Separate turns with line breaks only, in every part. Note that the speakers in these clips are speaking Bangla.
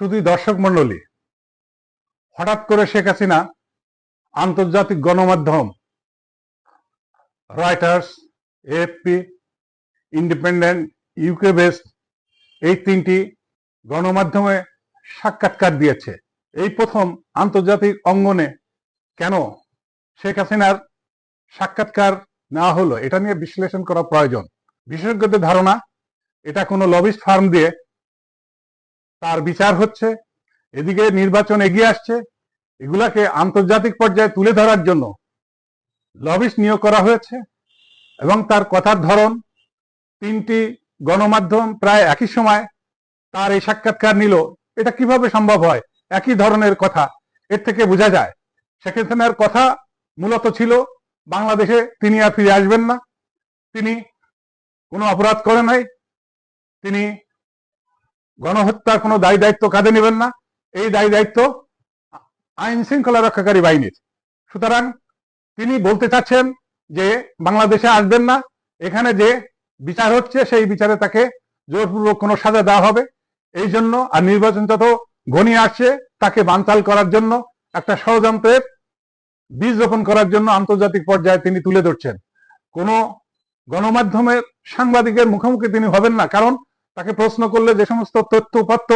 শুধুই দর্শক মন্ডলী হঠাৎ করে শেখ হাসিনা আন্তর্জাতিক গণমাধ্যম Reuters AFP, Independent, UK based এই তিনটি গণমাধ্যমে সাক্ষাৎকার দিয়েছে। এই প্রথম আন্তর্জাতিক অঙ্গনে কেন শেখ হাসিনার সাক্ষাৎকার নেওয়া হলো, এটা নিয়ে বিশ্লেষণ করা প্রয়োজন। বিশেষজ্ঞদের ধারণা, এটা কোনো লবিস্ট ফার্ম দিয়ে তার বিচার হচ্ছে, এদিকে নির্বাচন এগিয়ে আসছে, এগুলাকে আন্তর্জাতিক পর্যায়ে তুলে ধরার জন্য লবিস্ট নিয়োগ করা হয়েছে এবং তার কথার ধরন তিনটি গণমাধ্যম প্রায় একই সময় তার এই সাক্ষাৎকার নিল। এটা কীভাবে সম্ভব হয়? একই ধরনের কথা। এর থেকে বোঝা যায় শেখ হাসিনার কথা মূলত ছিল, বাংলাদেশে তিনি আর ফিরে আসবেন না। তিনি কোনো অপরাধ করে নাই। তিনি গণহত্যার কোনো দায় দায়িত্ব কাঁধে নেবেন না। এই দায় দায়িত্ব আইন শৃঙ্খলা রক্ষাকারী বাহিনীর। সুতরাং তিনি বলতে চাচ্ছেন যে বাংলাদেশে আসবেন না। এখানে যে বিচার হচ্ছে, সেই বিচারে তাকে জোরপূর্বক কোনো সাজা দেওয়া হবে। এই জন্য আর নির্বাচন যত ঘনিয়ে আসছে, তাকে বানচাল করার জন্য, একটা ষড়যন্ত্রের বীজ রোপণ করার জন্য আন্তর্জাতিক পর্যায়ে তিনি তুলে ধরছেন। কোনো গণমাধ্যমের সাংবাদিকের মুখোমুখি তিনি হবেন না। কারণ তাকে প্রশ্ন করলে যে সমস্ত তথ্য উপাত্ত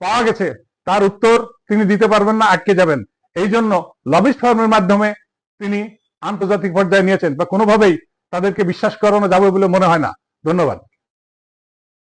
পাওয়া গেছে, তার উত্তর তিনি দিতে পারবেন না, আটকে যাবেন। এই জন্য লবিস্ট ফার্মের মাধ্যমে তিনি আন্তর্জাতিক পর্যায়ে নিয়েছেন, বা কোনোভাবেই তাদেরকে বিশ্বাস করানো যাবে বলে মনে হয় না। ধন্যবাদ।